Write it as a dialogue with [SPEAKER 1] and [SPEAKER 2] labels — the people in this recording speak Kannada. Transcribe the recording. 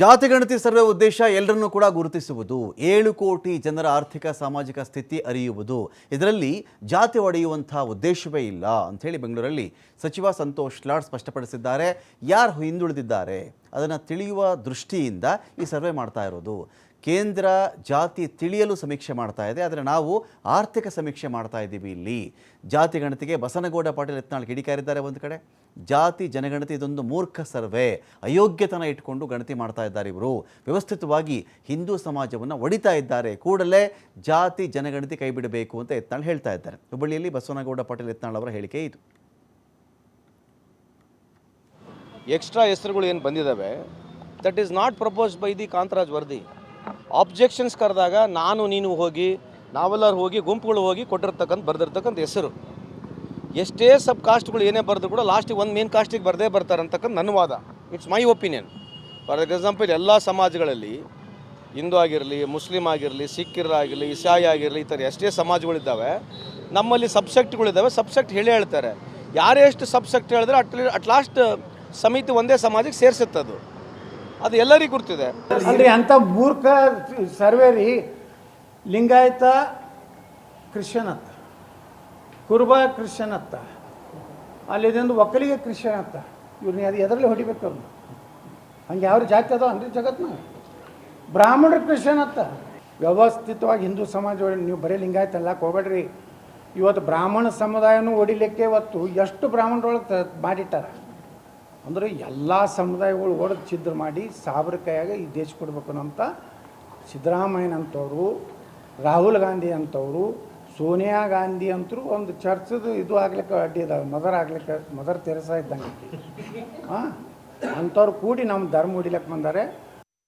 [SPEAKER 1] ಜಾತಿಗಣತಿ ಸರ್ವೆ ಉದ್ದೇಶ ಎಲ್ಲರನ್ನೂ ಕೂಡ ಗುರುತಿಸುವುದು, ಏಳು ಕೋಟಿ ಜನರ ಆರ್ಥಿಕ ಸಾಮಾಜಿಕ ಸ್ಥಿತಿ ಅರಿಯುವುದು, ಇದರಲ್ಲಿ ಜಾತಿ ಒಡೆಯುವಂಥ ಉದ್ದೇಶವೇ ಇಲ್ಲ ಅಂಥೇಳಿ ಬೆಂಗಳೂರಲ್ಲಿ ಸಚಿವ ಸಂತೋಷ್ ಲಾಡ್ ಸ್ಪಷ್ಟಪಡಿಸಿದ್ದಾರೆ. ಯಾರು ಹಿಂದುಳಿದಿದ್ದಾರೆ? ಅದನ್ನು ತಿಳಿಯುವ ದೃಷ್ಟಿಯಿಂದ ಈ ಸರ್ವೆ ಮಾಡ್ತಾ ಇರೋದು. ಕೇಂದ್ರ ಜಾತಿ ತಿಳಿಯಲು ಸಮೀಕ್ಷೆ ಮಾಡ್ತಾ ಇದೆ, ಆದರೆ ನಾವು ಆರ್ಥಿಕ ಸಮೀಕ್ಷೆ ಮಾಡ್ತಾ ಇದ್ದೀವಿ ಇಲ್ಲಿ. ಜಾತಿ ಗಣತಿಗೆ ಬಸನಗೌಡ, ಪಾಟೀಲ್ ಯತ್ನಾಳ್ ಕಿಡಿಕಾರಿದ್ದಾರೆ ಒಂದು ಕಡೆ. ಜಾತಿ ಜನಗಣತಿ ಇದೊಂದು ಮೂರ್ಖ ಸರ್ವೆ. ಅಯೋಗ್ಯತನ ಇಟ್ಕೊಂಡು ಗಣತಿ ಮಾಡ್ತಾ ಇದ್ದಾರೆ ಇವರು. ವ್ಯವಸ್ಥಿತವಾಗಿ ಹಿಂದೂ ಸಮಾಜವನ್ನು ಒಡಿತಾ ಇದ್ದಾರೆ. ಕೂಡಲೇ ಜಾತಿ ಜನಗಣತಿ ಕೈ ಬಿಡಬೇಕು ಅಂತ ಯತ್ನಾಳ್ ಹೇಳ್ತಾ ಇದ್ದಾರೆ. ಹುಬ್ಬಳ್ಳಿಯಲ್ಲಿ ಬಸವನಗೌಡ ಪಾಟೀಲ್ ಎತ್ನಾಳ್ ಅವರ ಹೇಳಿಕೆ ಇದು.
[SPEAKER 2] ಎಕ್ಸ್ಟ್ರಾ ಹೆಸರುಗಳು ಏನು ಬಂದಿದ್ದಾವೆ that is not proposed by the Kantaraj ವರದಿ. ಆಬ್ಜೆಕ್ಷನ್ಸ್ ಕರೆದಾಗ ನಾನು, ನೀನು ಹೋಗಿ, ನಾವೆಲ್ಲರೂ ಹೋಗಿ, ಗುಂಪುಗಳು ಹೋಗಿ ಕೊಟ್ಟಿರ್ತಕ್ಕಂಥ, ಬರೆದಿರ್ತಕ್ಕಂಥ ಹೆಸರು. ಎಷ್ಟೇ ಸಬ್ ಕಾಸ್ಟ್ಗಳು ಏನೇ ಬರೆದ್ರು ಕೂಡ ಲಾಸ್ಟಿಗೆ ಒಂದು ಮೇನ್ ಕಾಸ್ಟಿಗೆ ಬರದೇ ಬರ್ತಾರೆ ಅಂತಕ್ಕಂಥ ನನ್ನ ವಾದ. It's my opinion for example ಎಲ್ಲ ಸಮಾಜಗಳಲ್ಲಿ ಹಿಂದೂ ಆಗಿರಲಿ, ಮುಸ್ಲಿಂ ಆಗಿರಲಿ ಸಿಖ್ಖರಾಗಿರಲಿ ಇಸಾಯಿ ಆಗಿರಲಿ, ಈ ಥರ ಎಷ್ಟೇ ಸಮಾಜಗಳಿದ್ದಾವೆ, ನಮ್ಮಲ್ಲಿ ಸಬ್ಸೆಕ್ಟ್ಗಳಿದ್ದಾವೆ ಸಬ್ಸೆಕ್ಟ್ ಹೇಳಿ ಹೇಳ್ತಾರೆ. ಯಾರೇ ಎಷ್ಟು ಸಬ್ಸೆಕ್ಟ್ ಹೇಳಿದ್ರೆ ಅಟ್ ಅಟ್ ಲಾಸ್ಟ್ ಸಮಿತಿ ಒಂದೇ ಸಮಾಜಕ್ಕೆ ಸೇರಿಸುತ್ತೆ ಅದು ಅದು ಎಲ್ಲರಿಗೂ ಗುರ್ತಿದೆ.
[SPEAKER 3] ಅಲ್ರಿ ಅಂಥ ಮೂರ್ಖ ಸರ್ವೇ ರೀ ಲಿಂಗಾಯತ ಕ್ರಿಶ್ಚಿಯನ್ ಅತ್ತ ಕುರುಬ ಕ್ರಿಶ್ಚಿಯನ್ ಅತ್ತ ಅಲ್ಲಿದೊಂದು ಒಕ್ಕಲಿಗೆ ಕ್ರಿಶ್ಚಿಯನ್ ಅತ್ತ ಇವ್ರನ್ನ ಅದು ಎದರಲ್ಲಿ ಹೊಡಿಬೇಕು ಅವ್ರನ್ನ ಹಂಗೆ ಯಾವ ಜಾತಿ ಅದಾವ ಅಂದ್ರೆ ಜಗತ್ನ? ಬ್ರಾಹ್ಮಣರು ಕ್ರಿಶ್ಚಿಯನ್ ಅತ್ತ ವ್ಯವಸ್ಥಿತವಾಗಿ ಹಿಂದೂ ಸಮಾಜ ನೀವು ಬರೀ ಲಿಂಗಾಯತ ಅಲ್ಲ, ಹೋಗ್ಬೇಡ್ರಿ. ಇವತ್ತು ಬ್ರಾಹ್ಮಣ ಸಮುದಾಯನೂ ಹೊಡಿಲಿಕ್ಕೆ ಇವತ್ತು ಎಷ್ಟು ಬ್ರಾಹ್ಮಣರೊಳಗೆ ಮಾಡಿಟ್ಟಾರ? ಅಂದರೆ ಎಲ್ಲ ಸಮುದಾಯಗಳು ಹೊಡೆದು ಛಿದ್ರ ಮಾಡಿ ಸಾವಿರ ಕೈಯಾಗ ಈ ದೇಶ ಕೊಡಬೇಕು ಅಂತ ಸಿದ್ದರಾಮಯ್ಯನಂಥವ್ರು ರಾಹುಲ್ ಗಾಂಧಿ ಅಂಥವ್ರು ಸೋನಿಯಾ ಗಾಂಧಿ ಅಂತರೂ ಒಂದು ಚರ್ಚದು ಇದು ಆಗ್ಲಿಕ್ಕೆ ಅಡ್ಡಿ ಇದ್ದಾವೆ ಮದರ್ ಆಗ್ಲಿಕ್ಕೆ, ಮದರ್ ತೆರಸ ಇದ್ದಂಗೆ ಹಾಂ ಅಂಥವ್ರು ಕೂಡಿ ನಮ್ಮ ಧರ್ಮ ಹೊಡಿಲಕ್ಕೆ ಬಂದಾರೆ.